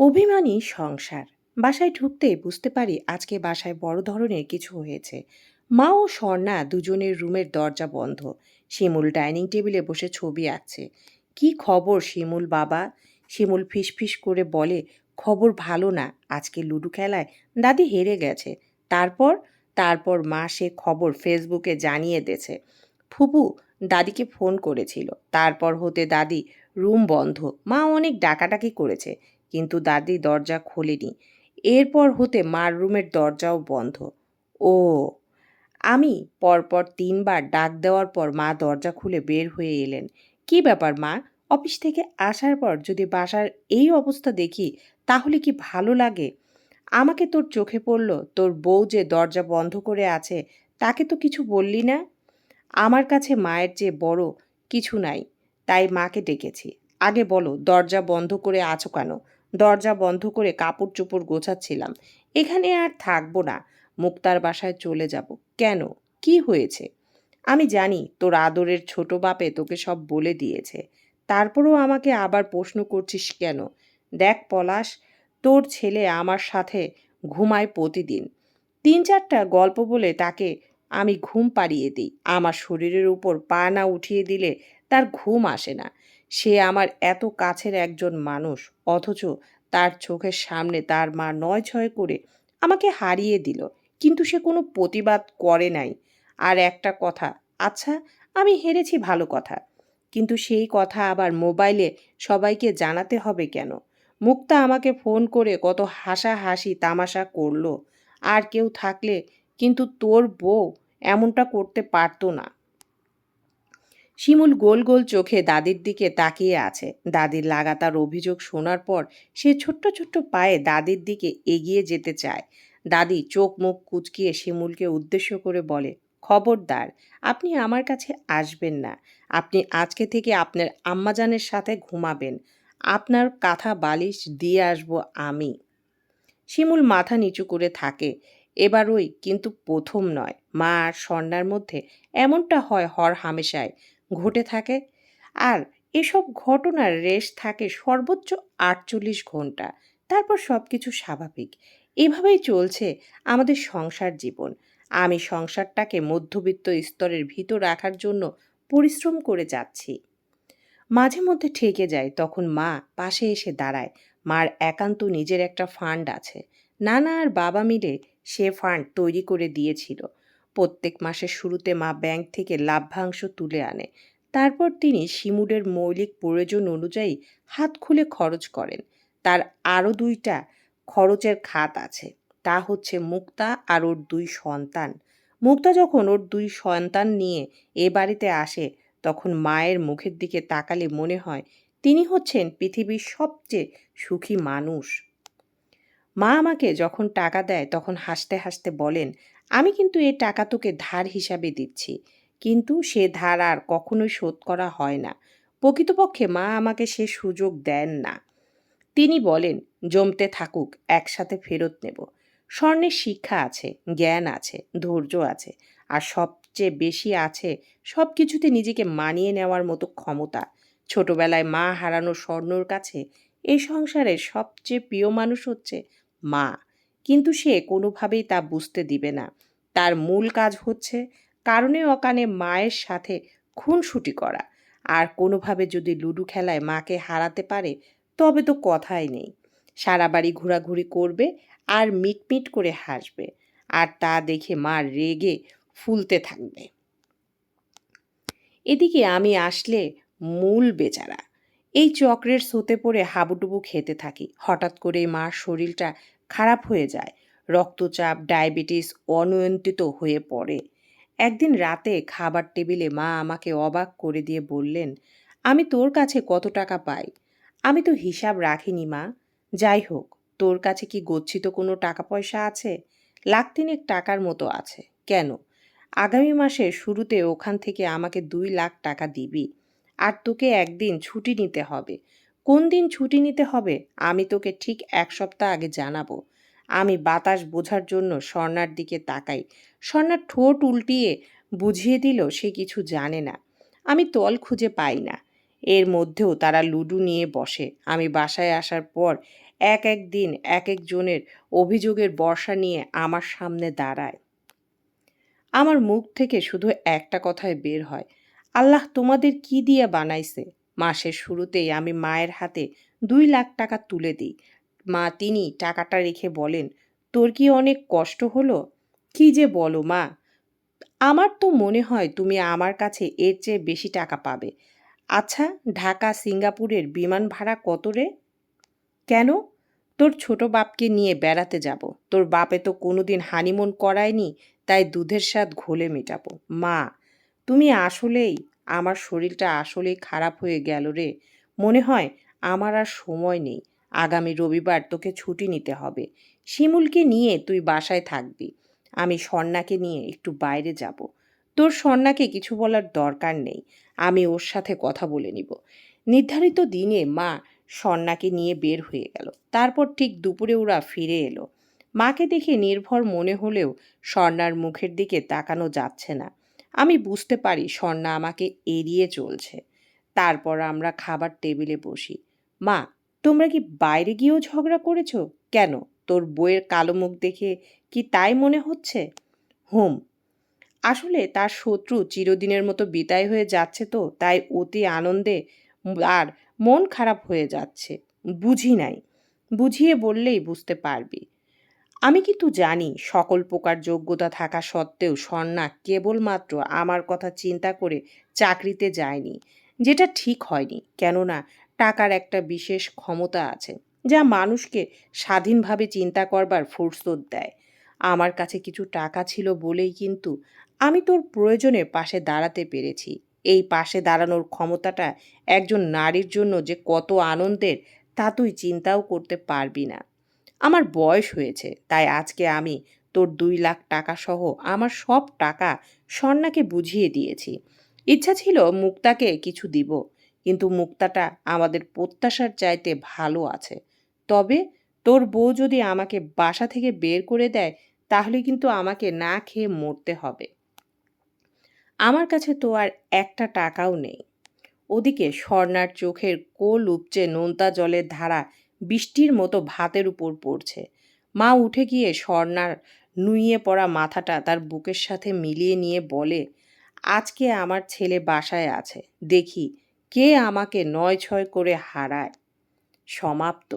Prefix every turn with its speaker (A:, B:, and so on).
A: অভিমানী সংসার। বাসায় ঢুকতেই বুঝতে পারি আজকে বাসায় বড় ধরনের কিছু হয়েছে। মা ও স্বর্ণা দুজনের রুমের দরজা বন্ধ। শিমুল ডাইনিং টেবিলে বসে ছবি আঁকছে। কি খবর শিমুল বাবা? শিমুল ফিসফিস করে বলে, খবর ভালো না, আজকে লুডো খেলায় দাদি হেরে গেছে। তারপর? তারপর মা সে খবর ফেসবুকে জানিয়ে দিয়েছে ফুপু, দাদিকে ফোন করেছিল। তারপর হতে দাদি রুম বন্ধ। মা অনেক ডাকাডাকি করেছে, কিন্তু দাদি দরজা খোলেনি। এরপর হতে মার রুমের দরজাও বন্ধ। ও, আমি পরপর তিনবার ডাক দেওয়ার পর মা দরজা খুলে বের হয়ে এলেন। কি ব্যাপার মা? অফিস থেকে আসার পর যদি বাসার এই অবস্থা দেখি, তাহলে কি ভালো লাগে? আমাকে তোর চোখে পড়ল, তোর বউ যে দরজা বন্ধ করে আছে, তাকে তো কিছু বললি না? আমার কাছে মায়ের চেয়ে বড় কিছু নাই। তাই মাকে ডেকেছি। আগে বলো, দরজা বন্ধ করে আছো কেন? দরজা বন্ধ করে কাপড় চোপড় গোছাচ্ছিলাম। এখানে আর থাকব না। মুক্তার বাসায় চলে যাব। কেন? কি হয়েছে? আমি জানি তোর আদরের ছোট বাপে তোকে সব বলে দিয়েছে। তারপরেও আমাকে আবার প্রশ্ন করছিস কেন? দেখ পলাশ, তোর ছেলে আমার সাথে ঘুমায় প্রতিদিন। তিন চারটা গল্প বলে তাকে আমি ঘুম পাড়িয়ে দিই। আমার শরীরের উপর পা না উঠিয়ে দিলে তার ঘুম আসে না। সে আমার এত কাছের একজন মানুষ, অথচ তার চোখের সামনে তার মা নয় ছয় করে আমাকে হারিয়ে দিল, কিন্তু সে কোনো প্রতিবাদ করে নাই। আর একটা কথা আচ্ছা আমি হেরেছি ভালো কথা, কিন্তু সেই কথা আবার মোবাইলে সবাইকে জানাতে হবে কেন? মুক্তা আমাকে ফোন করে কত হাসাহাসি তামাশা করল। আর কেউ থাকলে কিন্তু তোর বউ এমনটা করতে পারতো না। শিমুল গোল গোল চোখে দাদির দিকে তাকিয়ে আছে। দাদির লাগাতার অভিযোগ শোনার পর সে ছোট্ট ছোট্ট পায়ে দাদির দিকে এগিয়ে যেতে চায়। দাদি চোখ মুখ কুচকিয়ে শিমুলকে উদ্দেশ্য করে বলে, খবরদার, আপনি আমার কাছে আসবেন না। আপনি আজকে থেকে আপনার আম্মাজানের সাথে ঘুমাবেন। আপনার কাঁথা বালিশ দিয়ে আসব আমি। শিমুল মাথা নিচু করে থাকে। এবার ওই কিন্তু প্রথম নয়। মা আর স্বর্ণার মধ্যে এমনটা হয় হর হামেশায়। ঘটে থাকে। আর এসব ঘটনার রেশ থাকে সর্বোচ্চ আটচল্লিশ ঘণ্টা তারপর সব কিছু স্বাভাবিক। এভাবেই চলছে আমাদের সংসার জীবন। আমি সংসারটাকে মধ্যবিত্ত স্তরের ভিতর রাখার জন্য পরিশ্রম করে যাচ্ছি। মাঝে মধ্যে ঠেকে যায় তখন মা পাশে এসে দাঁড়ায়। মার একান্ত নিজের একটা ফান্ড আছে। নানা আর বাবা মিলে সে ফান্ড তৈরি করে দিয়েছিল। প্রত্যেক মাসের শুরুতে মা ব্যাংক থেকে লাভ্যাংশ তুলে আনে। তারপর তিনি শিমুলের মৌলিক প্রয়োজন অনুযায়ী হাত খুলে খরচ করেন। তার আরও দুইটা খরচের খাত আছে। তা হচ্ছে মুক্তা আর ওর দুই সন্তান। মুক্তা যখন ওর দুই সন্তান নিয়ে এ বাড়িতে আসে, তখন মায়ের মুখের দিকে তাকালে মনে হয় তিনি হচ্ছেন পৃথিবীর সবচেয়ে সুখী মানুষ। মা আমাকে যখন টাকা দেয়, তখন হাসতে হাসতে বলেন আমি কিন্তু এ টাকা তোকে ধার হিসাবে দিচ্ছি। কিন্তু সে ধার আর কখনোই শোধ করা হয় না। প্রকৃতপক্ষে মা আমাকে সে সুযোগ দেন না। তিনি বলেন, জমতে থাকুক, একসাথে ফেরত নেব। স্বর্ণের শিক্ষা আছে, জ্ঞান আছে, ধৈর্য আছে। আর সবচেয়ে বেশি আছে সব কিছুতে নিজেকে মানিয়ে নেওয়ার মতো ক্ষমতা। ছোটবেলায় মা হারানো স্বর্ণর কাছে এই সংসারের সবচেয়ে প্রিয় মানুষ হচ্ছে মা। কিন্তু সে কোনোভাবেই তা বুঝতে দিবে না। তার মূল কাজ হচ্ছে কারণে অকানে মায়ের সাথে খুনসুটি করা। আর কোনোভাবে যদি লুডু খেলায় মাকে হারাতে পারে, তবে তো কথাই নেই। সারা বাড়ি ঘোরাঘুরি করবে আর মিটমিট করে হাসবে। আর তা দেখে মা রেগে ফুলতে থাকবে। এদিকে আমি আসলে মূল বেচারা। এই চক্রের সোতে পড়ে হাবুডুবু খেতে থাকি। হঠাৎ করে মার শরীরটা খারাপ হয়ে যায়। রক্তচাপ, ডায়াবেটিস অনিয়ন্ত্রিত হয়ে পড়ে। একদিন রাতে খাবার টেবিলে মা আমাকে অবাক করে দিয়ে বললেন, আমি তোর কাছে কত টাকা পাই? আমি তো হিসাব রাখিনি, মা। যাই হোক, তোর কাছে কি গচ্ছিত কোনো টাকা পয়সা আছে? লাখ তিনেক টাকার মতো আছে। কেন? আগামী মাসের শুরুতে ওখান থেকে আমাকে দুই লাখ টাকা দিবি। আর তোকে একদিন ছুটি নিতে হবে। কোন দিন ছুটি নিতে হবে, আমি তোকে ঠিক এক সপ্তাহ আগে জানাব। আমি বাতাস বোঝার জন্য স্বর্ণার দিকে তাকাই। স্বর্ণার ঠোঁট উল্টিয়ে বুঝিয়ে দিল সে কিছু জানে না। আমি তল খুঁজে পাই না। এর মধ্যেও তারা লুডু নিয়ে বসে। আমি বাসায় আসার পর এক এক দিন এক একজনের অভিযোগের বর্ষা নিয়ে আমার সামনে দাঁড়ায়। আমার মুখ থেকে শুধু একটা কথায় বের হয়। আল্লাহ তোমাদের কি দিয়ে বানাইছে? মাসের শুরুতেই আমি মায়ের হাতে দুই লাখ টাকা তুলে দিই। মা তিনি টাকাটা রেখে বলেন, তোর কি অনেক কষ্ট হলো? কি যে বলো মা। আমার তো মনে হয় তুমি আমার কাছে এর চেয়ে বেশি টাকা পাবে। আচ্ছা ঢাকা, সিঙ্গাপুরের বিমান ভাড়া কত রে? কেন? তোর ছোট বাপকে নিয়ে বেড়াতে যাব। তোর বাপে তো কোনোদিন হানিমুন করায়নি, তাই দুধের স্বাদ ঘোলে মেটাবো। মা, তুমি আসলেই আমার শরীরটা আসলেই খারাপ হয়ে গেল রে। মনে হয় আমার আর সময় নেই। আগামী রবিবার তোকে ছুটি নিতে হবে। শিমুলকে নিয়ে তুই বাসায় থাকবি। আমি স্বর্ণাকে নিয়ে একটু বাইরে যাব। তোর স্বর্ণাকে কিছু বলার দরকার নেই। আমি ওর সাথে কথা বলে নিব। নির্ধারিত দিনে মা স্বর্ণাকে নিয়ে বের হয়ে গেল। তারপর ঠিক দুপুরে ওরা ফিরে এলো। মাকে দেখে নির্ভর মনে হলেও স্বর্ণার মুখের দিকে তাকানো যাচ্ছে না। আমি বুঝতে পারি স্বর্ণা আমাকে এড়িয়ে চলছে। তারপর আমরা খাবার টেবিলে বসি। মা, তোমরা কি বাইরে গিয়েও ঝগড়া করেছ? কেন? তোর বইয়ের কালো মুখ দেখে কি তাই মনে হচ্ছে? হুম। আসলে তার শত্রু চিরদিনের মতো বিদায় হয়ে যাচ্ছে তো, তাই অতি আনন্দে আর মন খারাপ হয়ে যাচ্ছে। বুঝি নাই। বুঝিয়ে বললেই বুঝতে পারবি। আমি কিন্তু জানি সকল প্রকার যোগ্যতা থাকা সত্ত্বেও স্বর্ণা কেবলমাত্র আমার কথা চিন্তা করে চাকরিতে যায়নি, যেটা ঠিক হয়নি। কেননা টাকার একটা বিশেষ ক্ষমতা আছে, যা মানুষকে স্বাধীনভাবে চিন্তা করবার ফুরসত দেয়। আমার কাছে কিছু টাকা ছিল বলেই কিন্তু আমি তোর প্রয়োজনে পাশে দাঁড়াতে পেরেছি। এই পাশে দাঁড়ানোর ক্ষমতাটা একজন নারীর জন্য যে কত আনন্দের, তা তুই চিন্তাও করতে পারবি না। আমার বয়স হয়েছে, তাই আজকে আমি তোর দুই লাখ টাকা সহ আমার সব টাকা স্বর্ণাকে বুঝিয়ে দিয়েছি। ইচ্ছা ছিল মুক্তাকে কিছু দিব, কিন্তু মুক্তাটা আমাদের প্রত্যাশার চাইতে ভালো আছে। তবে তোর বউ যদি আমাকে বাসা থেকে বের করে দেয়, তাহলে কিন্তু আমাকে না খেয়ে মরতে হবে। আমার কাছে তো আর একটা টাকাও নেই। ওদিকে স্বর্ণার চোখের কোল উপচে নোনতা জলের ধারা বৃষ্টির মতো ভাতের উপর পড়ছে। মা উঠে গিয়ে স্বর্ণার নুইয়ে পড়া মাথাটা তার বুকের সাথে মিলিয়ে নিয়ে বলে, আজকে আমার ছেলে বাসায় আছে, দেখি কে আমাকে নয় ছয় করে হারায়। সমাপ্ত।